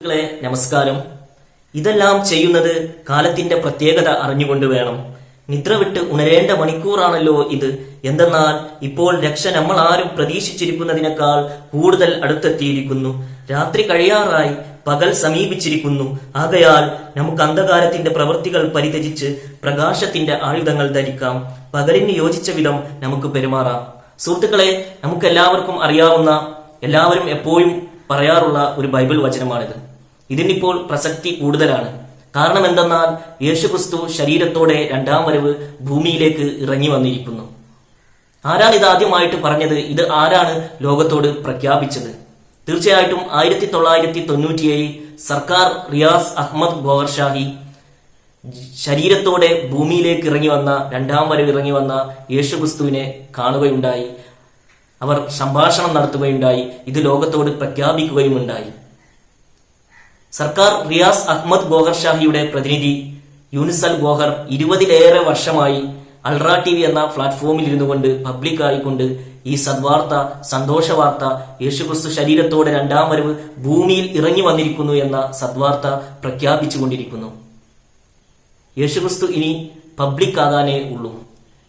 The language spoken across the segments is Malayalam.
സുഹൃത്തുക്കളെ നമസ്കാരം. ഇതെല്ലാം ചെയ്യുന്നത് കാലത്തിന്റെ പ്രത്യേകത അറിഞ്ഞുകൊണ്ട് വേണം. നിദ്ര വിട്ട് ഉണരേണ്ട മണിക്കൂറാണല്ലോ ഇത്. എന്തെന്നാൽ ഇപ്പോൾ രക്ഷ നമ്മൾ ആരും പ്രതീക്ഷിച്ചിരിക്കുന്നതിനേക്കാൾ കൂടുതൽ അടുത്തെത്തിയിരിക്കുന്നു. രാത്രി കഴിയാറായി പകൽ സമീപിച്ചിരിക്കുന്നു. ആകയാൽ നമുക്ക് അന്ധകാരത്തിന്റെ പ്രവൃത്തികൾ പരിത്യജിച്ച് പ്രകാശത്തിന്റെ ആയുധങ്ങൾ ധരിക്കാം. പകലിന് യോജിച്ച വിധം നമുക്ക് പെരുമാറാം. സുഹൃത്തുക്കളെ നമുക്ക് എല്ലാവർക്കും അറിയാവുന്ന എല്ലാവരും എപ്പോഴും പറയാറുള്ള ഒരു ബൈബിൾ വചനമാണിത്. ഇതിനിപ്പോൾ പ്രസക്തി കൂടുതലാണ്. കാരണം എന്തെന്നാൽ യേശുക്രിസ്തു ശരീരത്തോടെ രണ്ടാം വരവ് ഭൂമിയിലേക്ക് ഇറങ്ങി വന്നിരിക്കുന്നു. ആരാണ് ഇത് ആദ്യമായിട്ട് പറഞ്ഞത്? ഇത് ആരാണ് ലോകത്തോട് പ്രഖ്യാപിച്ചത്? തീർച്ചയായിട്ടും ആയിരത്തി തൊള്ളായിരത്തി തൊണ്ണൂറ്റിയേഴ് സർക്കാർ റിയാസ് അഹമ്മദ് ഗോവർ ഷാഹി ശരീരത്തോടെ ഭൂമിയിലേക്ക് ഇറങ്ങി വന്ന രണ്ടാം വരവ് ഇറങ്ങി വന്ന യേശുക്രിസ്തുവിനെ കാണുകയുണ്ടായി. അവർ സംഭാഷണം നടത്തുകയുണ്ടായി. ഇത് ലോകത്തോട് പ്രഖ്യാപിക്കുകയുമുണ്ടായി. സർക്കാർ റിയാസ് അഹമ്മദ് ഗോഹർ ഷാഹിയുടെ പ്രതിനിധി യൂനിസൽ ഗോഹർ ഇരുപതിലേറെ വർഷമായി അൾട്രാ ടി വി എന്ന പ്ലാറ്റ്ഫോമിൽ ഇരുന്നു കൊണ്ട് പബ്ലിക് ആയിക്കൊണ്ട് ഈ സദ്വാർത്ത സന്തോഷ വാർത്ത യേശുക്രിസ്തു ശരീരത്തോടെ രണ്ടാം വരവ് ഭൂമിയിൽ ഇറങ്ങി വന്നിരിക്കുന്നു എന്ന സദ്വാർത്ത പ്രഖ്യാപിച്ചുകൊണ്ടിരിക്കുന്നു. യേശുക്രിസ്തു ഇനി പബ്ലിക് ആകാനേ ഉള്ളൂ.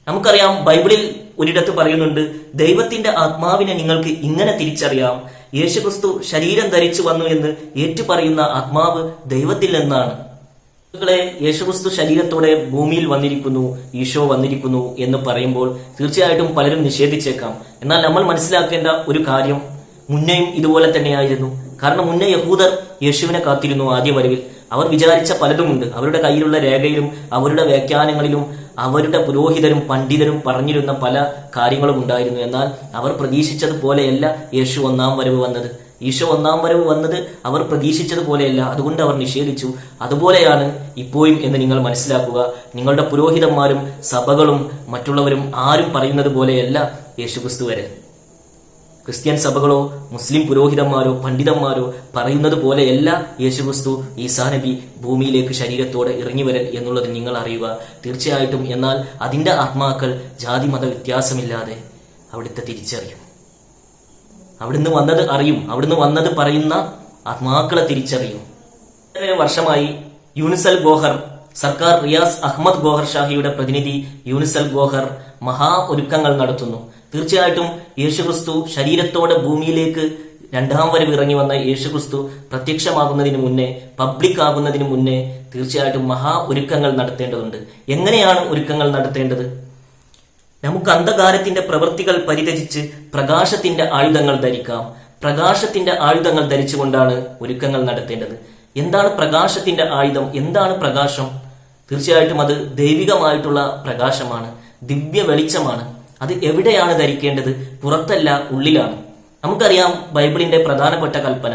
നമുക്കറിയാം ബൈബിളിൽ ഒരിടത്ത് പറയുന്നുണ്ട് ദൈവത്തിന്റെ ആത്മാവിനെ നിങ്ങൾക്ക് ഇങ്ങനെ തിരിച്ചറിയാം യേശുക്രിസ്തു ശരീരം ധരിച്ചു വന്നു എന്ന് ഏറ്റുപറയുന്ന ആത്മാവ് ദൈവത്തിൽ നിന്നാണ് യേശുക്രിസ്തു ശരീരത്തോടെ ഭൂമിയിൽ വന്നിരിക്കുന്നു ഈശോ വന്നിരിക്കുന്നു എന്ന് പറയുമ്പോൾ തീർച്ചയായിട്ടും പലരും നിഷേധിച്ചേക്കാം. എന്നാൽ നമ്മൾ മനസ്സിലാക്കേണ്ട ഒരു കാര്യം മുന്നേയും ഇതുപോലെ തന്നെയായിരുന്നു. കാരണം മുന്നേ യഹൂദർ യേശുവിനെ കാത്തിരുന്നു ആദ്യ വരവിൽ. അവർ വിചാരിച്ച പലതുമുണ്ട്. അവരുടെ കയ്യിലുള്ള രേഖയിലും അവരുടെ വ്യാഖ്യാനങ്ങളിലും അവരുടെ പുരോഹിതരും പണ്ഡിതരും പറഞ്ഞിരുന്ന പല കാര്യങ്ങളും ഉണ്ടായിരുന്നു. എന്നാൽ അവർ പ്രതീക്ഷിച്ചതുപോലെയല്ല യേശു ഒന്നാം വരവ് വന്നത്. ഈശോ ഒന്നാം വരവ് വന്നത് അവർ പ്രതീക്ഷിച്ചതുപോലെയല്ല. അതുകൊണ്ട് അവർ നിഷേധിച്ചു. അതുപോലെയാണ് ഇപ്പോഴും എന്ന് നിങ്ങൾ മനസ്സിലാക്കുക. നിങ്ങളുടെ പുരോഹിതന്മാരും സഭകളും മറ്റുള്ളവരും ആരും പറയുന്നത് പോലെയല്ല യേശുക്രിസ്തു വരെ. ക്രിസ്ത്യൻ സഭകളോ മുസ്ലിം പുരോഹിതന്മാരോ പണ്ഡിതന്മാരോ പറയുന്നത് പോലെയല്ല യേശുക്രിസ്തു ഈസാ നബി ഭൂമിയിലേക്ക് ശരീരത്തോടെ ഇറങ്ങി വരൽ എന്നുള്ളത് നിങ്ങൾ അറിയുക. തീർച്ചയായിട്ടും എന്നാൽ അതിന്റെ ആത്മാക്കൾ ജാതി മത വ്യത്യാസമില്ലാതെ അവിടുത്തെ തിരിച്ചറിയും. അവിടുന്ന് വന്നത് അറിയും. അവിടുന്ന് വന്നത് പറയുന്ന ആത്മാക്കളെ തിരിച്ചറിയും. വർഷമായി യൂണിസൽ ഗോഹർ സർക്കാർ റിയാസ് അഹമ്മദ് ഗോഹർ ഷാഹിയുടെ പ്രതിനിധി യൂണിസൽ ഗോഹർ മഹാ ഒരുക്കങ്ങൾ നടത്തുന്നു. തീർച്ചയായിട്ടും യേശുക്രിസ്തു ശരീരത്തോടെ ഭൂമിയിലേക്ക് രണ്ടാം വരവ് ഇറങ്ങി വന്ന യേശുക്രിസ്തു പ്രത്യക്ഷമാകുന്നതിന് മുന്നേ പബ്ലിക് ആകുന്നതിന് മുന്നേ തീർച്ചയായിട്ടും മഹാ ഒരുക്കങ്ങൾ നടത്തേണ്ടതുണ്ട്. എങ്ങനെയാണ് ഒരുക്കങ്ങൾ നടത്തേണ്ടത്? നമുക്ക് അന്ധകാരത്തിന്റെ പ്രവൃത്തികൾ പരിതജിച്ച് പ്രകാശത്തിന്റെ ആയുധങ്ങൾ ധരിക്കാം. പ്രകാശത്തിന്റെ ആയുധങ്ങൾ ധരിച്ചുകൊണ്ടാണ് ഒരുക്കങ്ങൾ നടത്തേണ്ടത്. എന്താണ് പ്രകാശത്തിന്റെ ആയുധം? എന്താണ് പ്രകാശം? തീർച്ചയായിട്ടും അത് ദൈവികമായിട്ടുള്ള പ്രകാശമാണ്. ദിവ്യ വെളിച്ചമാണ്. അത് എവിടെയാണ് ധരിക്കേണ്ടത്? പുറത്തല്ല ഉള്ളിലാണ്. നമുക്കറിയാം ബൈബിളിന്റെ പ്രധാനപ്പെട്ട കൽപ്പന.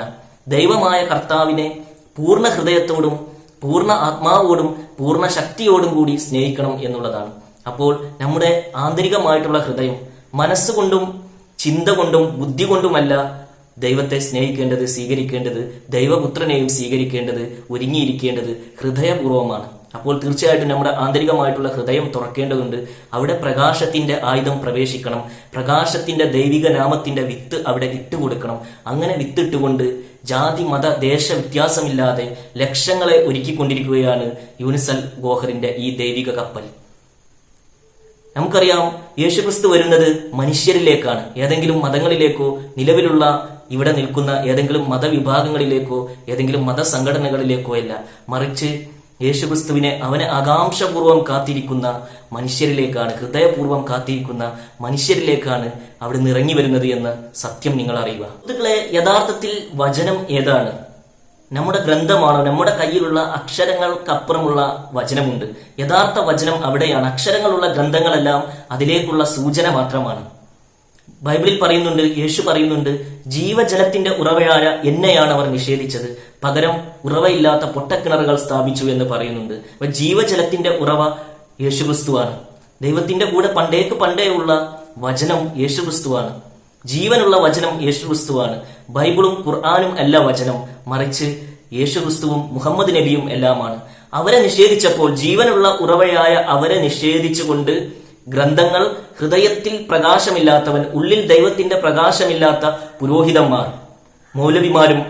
ദൈവമായ കർത്താവിനെ പൂർണ ഹൃദയത്തോടും പൂർണ ആത്മാവോടും പൂർണ ശക്തിയോടും കൂടി സ്നേഹിക്കണം എന്നുള്ളതാണ്. അപ്പോൾ നമ്മുടെ ആന്തരികമായിട്ടുള്ള ഹൃദയം മനസ്സുകൊണ്ടും ചിന്ത കൊണ്ടും ബുദ്ധി കൊണ്ടുമല്ല ദൈവത്തെ സ്നേഹിക്കേണ്ടത് സ്വീകരിക്കേണ്ടത് ദൈവപുത്രനെയും സ്വീകരിക്കേണ്ടത് ഒരുങ്ങിയിരിക്കേണ്ടത് ഹൃദയപൂർവമാണ്. അപ്പോൾ തീർച്ചയായിട്ടും നമ്മുടെ ആന്തരികമായിട്ടുള്ള ഹൃദയം തുറക്കേണ്ടതുണ്ട്. അവിടെ പ്രകാശത്തിന്റെ ആയുധം പ്രവേശിക്കണം. പ്രകാശത്തിന്റെ ദൈവിക നാമത്തിന്റെ വിത്ത് അവിടെ ഇട്ടുകൊടുക്കണം. അങ്ങനെ വിത്തിട്ടുകൊണ്ട് ജാതി മത ദേശ വ്യത്യാസമില്ലാതെ ലക്ഷങ്ങളെ ഒരുക്കിക്കൊണ്ടിരിക്കുകയാണ് യൂനിസൽ ഗോഹറിന്റെ ഈ ദൈവിക കപ്പൽ. നമുക്കറിയാം യേശുക്രിസ്തു വരുന്നത് മനുഷ്യരിലേക്കാണ്. ഏതെങ്കിലും മതങ്ങളിലേക്കോ നിലവിലുള്ള ഇവിടെ നിൽക്കുന്ന ഏതെങ്കിലും മതവിഭാഗങ്ങളിലേക്കോ ഏതെങ്കിലും മതസംഘടനകളിലേക്കോ അല്ല. മറിച്ച് യേശുക്രിസ്തുവിനെ അവനെ ആകാംക്ഷപൂർവം കാത്തിരിക്കുന്ന മനുഷ്യരിലേക്കാണ് ഹൃദയപൂർവം കാത്തിരിക്കുന്ന മനുഷ്യരിലേക്കാണ് അവിടെ നിറങ്ങി വരുന്നത് എന്ന് സത്യം നിങ്ങൾ അറിയുക. സുഹൃത്തുക്കളെ യഥാർത്ഥത്തിൽ വചനം ഏതാണ്? നമ്മുടെ ഗ്രന്ഥമാണോ നമ്മുടെ കയ്യിലുള്ള അക്ഷരങ്ങൾക്കപ്പുറമുള്ള വചനമുണ്ട്. യഥാർത്ഥ വചനം അവിടെയാണ്. അക്ഷരങ്ങളുള്ള ഗ്രന്ഥങ്ങളെല്ലാം അതിലേക്കുള്ള സൂചന മാത്രമാണ്. ബൈബിളിൽ പറയുന്നുണ്ട് യേശു പറയുന്നുണ്ട് ജീവജലത്തിന്റെ ഉറവയായ എന്നെയാണ് അവർ നിഷേധിച്ചത്. പകരം ഉറവയില്ലാത്ത പൊട്ടക്കിണറുകൾ സ്ഥാപിച്ചു എന്ന് പറയുന്നുണ്ട്. അപ്പൊ ജീവജലത്തിന്റെ ഉറവ യേശുക്രിസ്തുവാണ്. ദൈവത്തിന്റെ കൂടെ പണ്ടേക്ക് പണ്ടേയുള്ള വചനം യേശുക്രിസ്തുവാണ്. ജീവനുള്ള വചനം യേശുക്രിസ്തുവാണ്. ബൈബിളും ഖുർആാനും അല്ല വചനം. മറിച്ച് യേശുക്രിസ്തുവും മുഹമ്മദ് നബിയും എല്ലാമാണ്. അവരെ നിഷേധിച്ചപ്പോൾ ജീവനുള്ള ഉറവയായ അവരെ നിഷേധിച്ചുകൊണ്ട് ഗ്രന്ഥങ്ങൾ ഹൃദയത്തിൽ പ്രകാശമില്ലാത്തവൻ ഉള്ളിൽ ദൈവത്തിന്റെ പ്രകാശമില്ലാത്ത പുരോഹിതന്മാർ മൗലവിമാരും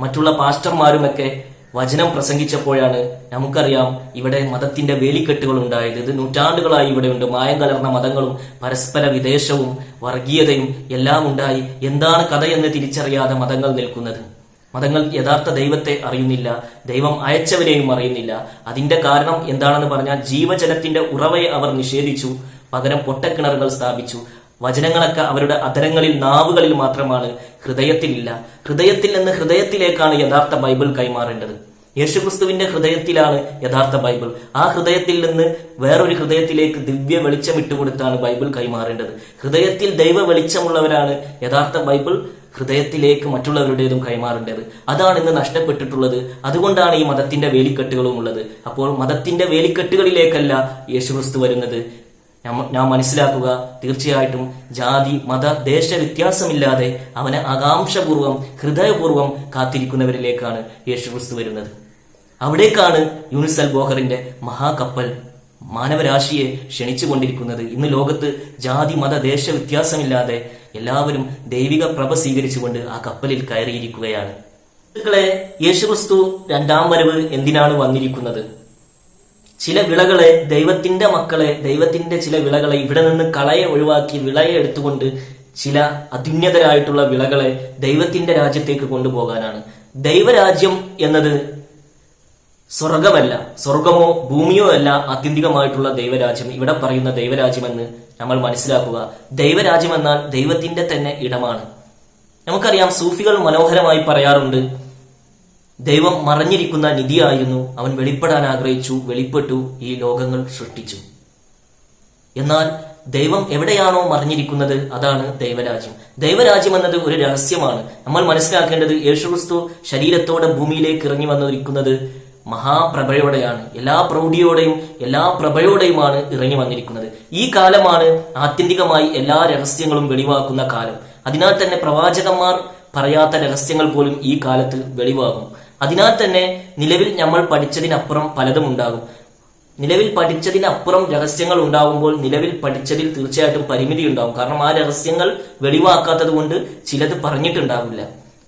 മറ്റുള്ള പാസ്റ്റർമാരുമൊക്കെ വചനം പ്രസംഗിച്ചപ്പോഴാണ് നമുക്കറിയാം ഇവിടെ മതത്തിന്റെ വേലിക്കെട്ടുകൾ ഉണ്ടായത് ഇത് നൂറ്റാണ്ടുകളായി ഇവിടെ ഉണ്ട്. മായം കലർന്ന മതങ്ങളും പരസ്പര വിദേശവും വർഗീയതയും എല്ലാം ഉണ്ടായി. എന്താണ് കഥയെന്ന് തിരിച്ചറിയാതെ മതങ്ങൾ നിൽക്കുന്നത്? മതങ്ങൾ യഥാർത്ഥ ദൈവത്തെ അറിയുന്നില്ല ദൈവം അയച്ചവരെയും അറിയുന്നില്ല. അതിന്റെ കാരണം എന്താണെന്ന് പറഞ്ഞാൽ ജീവജലത്തിന്റെ ഉറവയെ അവർ നിഷേധിച്ചു പകരം പൊട്ടക്കിണറുകൾ സ്ഥാപിച്ചു. വചനങ്ങളൊക്കെ അവരുടെ അതരങ്ങളിൽ നാവുകളിൽ മാത്രമാണ് ഹൃദയത്തിലില്ല. ഹൃദയത്തിൽ നിന്ന് ഹൃദയത്തിലേക്കാണ് യഥാർത്ഥ ബൈബിൾ കൈമാറേണ്ടത്. യേശുക്രിസ്തുവിന്റെ ഹൃദയത്തിലാണ് യഥാർത്ഥ ബൈബിൾ. ആ ഹൃദയത്തിൽ നിന്ന് വേറൊരു ഹൃദയത്തിലേക്ക് ദിവ്യ വെളിച്ചം ഇട്ടുകൊടുത്താണ് ബൈബിൾ കൈമാറേണ്ടത്. ഹൃദയത്തിൽ ദൈവ വെളിച്ചമുള്ളവരാണ് യഥാർത്ഥ ബൈബിൾ ഹൃദയത്തിലേക്ക് മറ്റുള്ളവരുടേതും കൈമാറേണ്ടത്. അതാണ് ഇന്ന് നഷ്ടപ്പെട്ടിട്ടുള്ളത്. അതുകൊണ്ടാണ് ഈ മതത്തിന്റെ വേലിക്കെട്ടുകളും ഉള്ളത്. അപ്പോൾ മതത്തിന്റെ വേലിക്കെട്ടുകളിലേക്കല്ല യേശുക്രിസ്തു വരുന്നത്. ഞാൻ മനസ്സിലാക്കുക തീർച്ചയായിട്ടും ജാതി മത ദേശ വ്യത്യാസമില്ലാതെ അവനെ ആകാംക്ഷപൂർവം ഹൃദയപൂർവം കാത്തിരിക്കുന്നവരിലേക്കാണ് യേശുക്രിസ്തു വരുന്നത്. അവിടേക്കാണ് യൂണിസൽ ബോഹറിന്റെ മഹാകപ്പൽ മാനവരാശിയെ ക്ഷണിച്ചുകൊണ്ടിരിക്കുന്നത്. ഇന്ന് ലോകത്ത് ജാതി മത ദേശ വ്യത്യാസമില്ലാതെ എല്ലാവരും ദൈവിക പ്രഭ സ്വീകരിച്ചുകൊണ്ട് ആ കപ്പലിൽ കയറിയിരിക്കുകയാണ്. സുഹൃത്തുക്കളെ യേശുക്രിസ്തു രണ്ടാം വരവ് എന്തിനാണ് വന്നിരിക്കുന്നത്? ചില വിളകളെ ദൈവത്തിന്റെ മക്കളെ ദൈവത്തിന്റെ ചില വിളകളെ ഇവിടെ നിന്ന് കളയെ ഒഴിവാക്കി വിളയെ എടുത്തുകൊണ്ട് ചില അത്യുന്നതരായിട്ടുള്ള വിളകളെ ദൈവത്തിന്റെ രാജ്യത്തേക്ക് കൊണ്ടുപോകാനാണ്. ദൈവരാജ്യം എന്നത് സ്വർഗമല്ല സ്വർഗമോ ഭൂമിയോ അല്ല ആത്യന്തികമായിട്ടുള്ള ദൈവരാജ്യം. ഇവിടെ പറയുന്ന ദൈവരാജ്യമെന്ന് നമ്മൾ മനസ്സിലാക്കുക ദൈവരാജ്യം എന്നാൽ ദൈവത്തിന്റെ തന്നെ ഇടമാണ്. നമുക്കറിയാം സൂഫികൾ മനോഹരമായി പറയാറുണ്ട് ദൈവം മറഞ്ഞിരിക്കുന്ന നിധിയായിരുന്നു അവൻ വെളിപ്പെടാൻ ആഗ്രഹിച്ചു വെളിപ്പെട്ടു ഈ ലോകങ്ങൾ സൃഷ്ടിച്ചു. എന്നാൽ ദൈവം എവിടെയാണോ മറിഞ്ഞിരിക്കുന്നത് അതാണ് ദൈവരാജ്യം. ദൈവരാജ്യം എന്നത് ഒരു രഹസ്യമാണ്. നമ്മൾ മനസ്സിലാക്കേണ്ടത് യേശുക്രിസ്തു ശരീരത്തോടെ ഭൂമിയിലേക്ക് ഇറങ്ങി വന്നിരിക്കുന്നത് മഹാപ്രഭയോടെയാണ് എല്ലാ പ്രൗഢിയോടെയും എല്ലാ പ്രഭയോടെയുമാണ് ഇറങ്ങി വന്നിരിക്കുന്നത്. ഈ കാലമാണ് ആത്യന്തികമായി എല്ലാ രഹസ്യങ്ങളും വെളിവാക്കുന്ന കാലം. അതിനാൽ തന്നെ പ്രവാചകന്മാർ പറയാത്ത രഹസ്യങ്ങൾ പോലും ഈ കാലത്ത് വെളിവാകും. അതിനാൽ തന്നെ നിലവിൽ നമ്മൾ പഠിച്ചതിനപ്പുറം പലതും ഉണ്ടാകും. നിലവിൽ പഠിച്ചതിനപ്പുറം രഹസ്യങ്ങൾ ഉണ്ടാകുമ്പോൾ നിലവിൽ പഠിച്ചതിൽ തീർച്ചയായിട്ടും പരിമിതി ഉണ്ടാകും. കാരണം ആ രഹസ്യങ്ങൾ വെളിവാക്കാത്തത് കൊണ്ട് ചിലത് പറഞ്ഞിട്ടുണ്ടാവില്ല.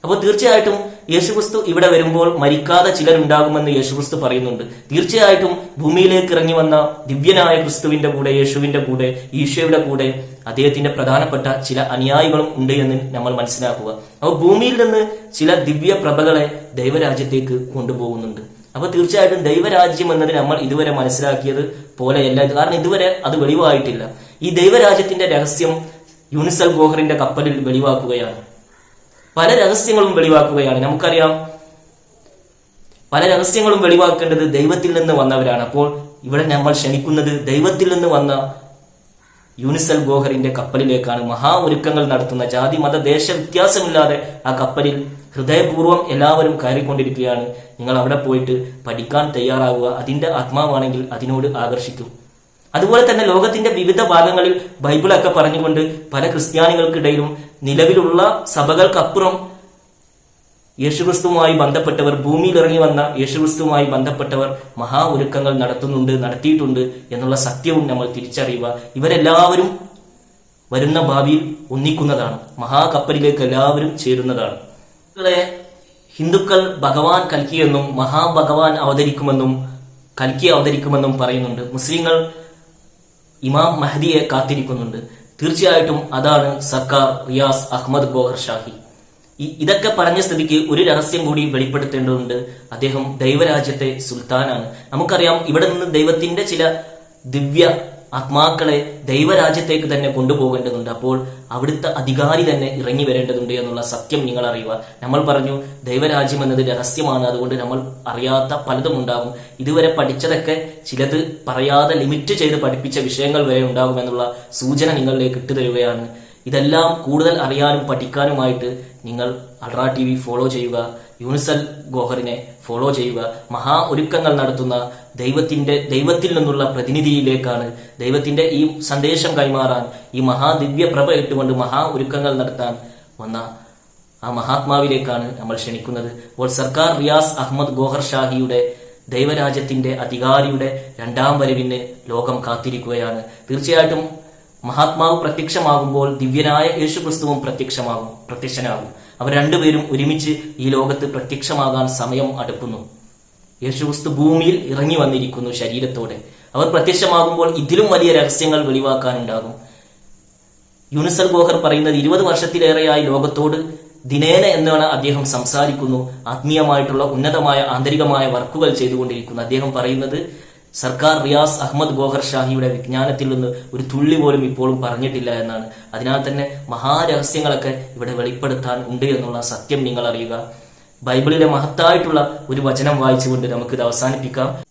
അപ്പോൾ തീർച്ചയായിട്ടും യേശുക്രിസ്തു ഇവിടെ വരുമ്പോൾ മരിക്കാതെ ചിലരുണ്ടാകുമെന്ന് യേശുക്രിസ്തു പറയുന്നുണ്ട്. തീർച്ചയായിട്ടും ഭൂമിയിലേക്ക് ഇറങ്ങി വന്ന ദിവ്യനായ ക്രിസ്തുവിന്റെ കൂടെ യേശുവിന്റെ കൂടെ ഈശോയുടെ കൂടെ അദ്ദേഹത്തിന്റെ പ്രധാനപ്പെട്ട ചില അനുയായികളും ഉണ്ട് എന്ന് നമ്മൾ മനസ്സിലാക്കുക. അപ്പോൾ ഭൂമിയിൽ നിന്ന് ചില ദിവ്യ പ്രഭകളെ ദൈവരാജ്യത്തേക്ക് കൊണ്ടുപോകുന്നുണ്ട്. അപ്പൊ തീർച്ചയായിട്ടും ദൈവരാജ്യം എന്നത് നമ്മൾ ഇതുവരെ മനസ്സിലാക്കിയത് പോലെയല്ല. കാരണം ഇതുവരെ അത് വെളിവായിട്ടില്ല. ഈ ദൈവരാജ്യത്തിന്റെ രഹസ്യം യൂണിസൽ ഗോഹറിന്റെ കപ്പലിൽ വെളിവാക്കുകയാണ്. പല രഹസ്യങ്ങളും വെളിവാക്കുകയാണ്. നമുക്കറിയാം പല രഹസ്യങ്ങളും വെളിവാക്കേണ്ടത് ദൈവത്തിൽ നിന്ന് വന്നവരാണ്. അപ്പോൾ ഇവിടെ നമ്മൾ ക്ഷണിക്കുന്നത് ദൈവത്തിൽ നിന്ന് വന്ന യൂനിസൽ ഗോഹറിന്റെ കപ്പലിലേക്കാണ്. മഹാ ഒരുക്കങ്ങൾ നടത്തുന്ന ജാതി മത ദേശ വ്യത്യാസമില്ലാതെ ആ കപ്പലിൽ ഹൃദയപൂർവം എല്ലാവരും കയറിക്കൊണ്ടിരിക്കുകയാണ്. നിങ്ങൾ അവിടെ പോയിട്ട് പഠിക്കാൻ തയ്യാറാവുക. അതിന്റെ ആത്മാവാണെങ്കിൽ അതിനോട് ആകർഷിക്കും. അതുപോലെ തന്നെ ലോകത്തിന്റെ വിവിധ ഭാഗങ്ങളിൽ ബൈബിളൊക്കെ പറഞ്ഞുകൊണ്ട് പല ക്രിസ്ത്യാനികൾക്കിടയിലും നിലവിലുള്ള സഭകൾക്കപ്പുറം യേശുക്രിസ്തുവുമായി ബന്ധപ്പെട്ടവർ ഭൂമിയിൽ ഇറങ്ങി വന്ന യേശുക്രിസ്തുവുമായി ബന്ധപ്പെട്ടവർ മഹാ ഒരുക്കങ്ങൾ നടത്തുന്നുണ്ട് നടത്തിയിട്ടുണ്ട് എന്നുള്ള സത്യവും നമ്മൾ തിരിച്ചറിയുക. ഇവരെല്ലാവരും വരുന്ന ഭാവിയിൽ ഒന്നിക്കുന്നതാണ്. മഹാകപ്പലിലേക്ക് എല്ലാവരും ചേരുന്നതാണ്. ഹിന്ദുക്കൾ ഭഗവാൻ കൽക്കിയെന്നും മഹാഭഗവാൻ അവതരിക്കുമെന്നും കൽക്കി അവതരിക്കുമെന്നും പറയുന്നുണ്ട്. മുസ്ലിങ്ങൾ ഇമാം മഹദിയെ കാത്തിരിക്കുന്നുണ്ട്. തീർച്ചയായിട്ടും അതാണ് സർക്കാർ റിയാസ് അഹമ്മദ് ഗോഹർ ഷാഹി. ഇതൊക്കെ പറഞ്ഞ സ്ഥിതിക്ക് ഒരു രഹസ്യം കൂടി വെളിപ്പെടുത്തേണ്ടതുണ്ട്. അദ്ദേഹം ദൈവരാജ്യത്തെ സുൽത്താനാണ്. നമുക്കറിയാം ഇവിടെ നിന്ന് ദൈവത്തിന്റെ ചില ദിവ്യ ആത്മാക്കളെ ദൈവരാജ്യത്തേക്ക് തന്നെ കൊണ്ടുപോകേണ്ടതുണ്ട്. അപ്പോൾ അവിടുത്തെ അധികാരി തന്നെ ഇറങ്ങി വരേണ്ടതുണ്ട് എന്നുള്ള സത്യം നിങ്ങൾ അറിയുക. നമ്മൾ പറഞ്ഞു ദൈവരാജ്യം എന്നത് രഹസ്യമാണ്. അതുകൊണ്ട് നമ്മൾ അറിയാത്ത പലതും ഉണ്ടാകും. ഇതുവരെ പഠിച്ചതൊക്കെ ചിലത് പറയാതെ ലിമിറ്റ് ചെയ്ത് പഠിപ്പിച്ച വിഷയങ്ങൾ വരെ ഉണ്ടാകും എന്നുള്ള സൂചന നിങ്ങളിലേക്ക് ഇട്ടുതരികയാണ് ഇതെല്ലാം കൂടുതൽ അറിയാനും പഠിക്കാനുമായിട്ട് നിങ്ങൾ അൾട്രാ ടി ഫോളോ ചെയ്യുക. യൂണിസൽ ഗോഹറിനെ ഫോളോ ചെയ്യുക. മഹാ ഒരുക്കങ്ങൾ നടത്തുന്ന ദൈവത്തിന്റെ ദൈവത്തിൽ നിന്നുള്ള പ്രതിനിധിയിലേക്കാണ് ദൈവത്തിന്റെ ഈ സന്ദേശം കൈമാറാൻ ഈ മഹാദിവ്യ പ്രഭ ഇട്ടുകൊണ്ട് മഹാ ഒരുക്കങ്ങൾ നടത്താൻ വന്ന ആ മഹാത്മാവിലേക്കാണ് നമ്മൾ ക്ഷണിക്കുന്നത്. അപ്പോൾ സർക്കാർ റിയാസ് അഹമ്മദ് ഗോഹർ ഷാഹിയുടെ ദൈവരാജ്യത്തിന്റെ അധികാരിയുടെ രണ്ടാം വരവിന് ലോകം കാത്തിരിക്കുകയാണ്. തീർച്ചയായിട്ടും മഹാത്മാവ് പ്രത്യക്ഷമാകുമ്പോൾ ദിവ്യനായ യേശുക്രിസ്തുവും പ്രത്യക്ഷമാകും പ്രത്യക്ഷനാകും. അവർ രണ്ടുപേരും ഒരുമിച്ച് ഈ ലോകത്ത് പ്രത്യക്ഷമാകാൻ സമയം അടുക്കുന്നു. യേശുക്രിസ്തു ഭൂമിയിൽ ഇറങ്ങി വന്നിരിക്കുന്നു ശരീരത്തോടെ. അവർ പ്രത്യക്ഷമാകുമ്പോൾ ഇതിലും വലിയ രഹസ്യങ്ങൾ വെളിവാക്കാനുണ്ടാകും. യൂനിസൽ ഗോഹർ പറയുന്നത് ഇരുപത് വർഷത്തിലേറെയായി ലോകത്തോട് ദിനേന എന്നാണ് അദ്ദേഹം സംസാരിക്കുന്നു. ആത്മീയമായിട്ടുള്ള ഉന്നതമായ ആന്തരികമായ വർക്കുകൾ ചെയ്തുകൊണ്ടിരിക്കുന്നു. അദ്ദേഹം പറയുന്നത് സർക്കാർ റിയാസ് അഹമ്മദ് ഗോഹർ ഷാഹിയുടെ വിജ്ഞാനത്തിൽ നിന്ന് ഒരു തുള്ളി പോലും ഇപ്പോഴും പറഞ്ഞിട്ടില്ല എന്നാണ്. അതിനാൽ തന്നെ മഹാരഹസ്യങ്ങളൊക്കെ ഇവിടെ വെളിപ്പെടുത്താൻ ഉണ്ട് എന്നുള്ള സത്യം നിങ്ങൾ അറിയുക. ബൈബിളിലെ മഹത്തായിട്ടുള്ള ഒരു വചനം വായിച്ചുകൊണ്ട് നമുക്കിത് അവസാനിപ്പിക്കാം.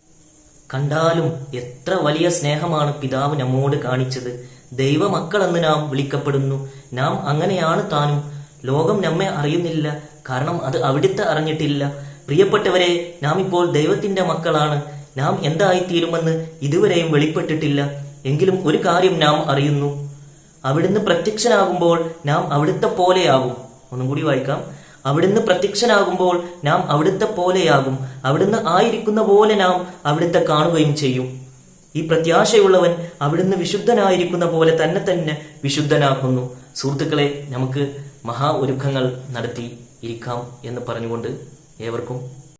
കണ്ടാലും എത്ര വലിയ സ്നേഹമാണ് പിതാവ് നമ്മോട് കാണിച്ചത്. ദൈവമക്കളെന്ന് നാം വിളിക്കപ്പെടുന്നു. നാം അങ്ങനെയാണ് താനും. ലോകം നമ്മെ അറിയുന്നില്ല. കാരണം അത് അവിടുത്തെ അറിഞ്ഞിട്ടില്ല. പ്രിയപ്പെട്ടവരെ നാം ഇപ്പോൾ ദൈവത്തിന്റെ മക്കളാണ്. നാം എന്തായിത്തീരുമെന്ന് ഇതുവരെയും വെളിപ്പെട്ടിട്ടില്ല. എങ്കിലും ഒരു കാര്യം നാം അറിയുന്നു. അവിടുന്ന് പ്രത്യക്ഷനാകുമ്പോൾ നാം അവിടുത്തെ പോലെയാകും. ഒന്നും കൂടി വായിക്കാം. അവിടുന്ന് പ്രത്യക്ഷനാകുമ്പോൾ നാം അവിടുത്തെ പോലെയാകും. അവിടുന്ന് ആയിരിക്കുന്ന പോലെ നാം അവിടുത്തെ കാണുകയും ചെയ്യും. ഈ പ്രത്യാശയുള്ളവൻ അവിടുന്ന് വിശുദ്ധനായിരിക്കുന്ന പോലെ തന്നെ തന്നെ വിശുദ്ധനാക്കുന്നു. സുഹൃത്തുക്കളെ നമുക്ക് മഹാ ഒരുക്കങ്ങൾ നടത്തി ഇരിക്കാം എന്ന് പറഞ്ഞുകൊണ്ട് ഏവർക്കും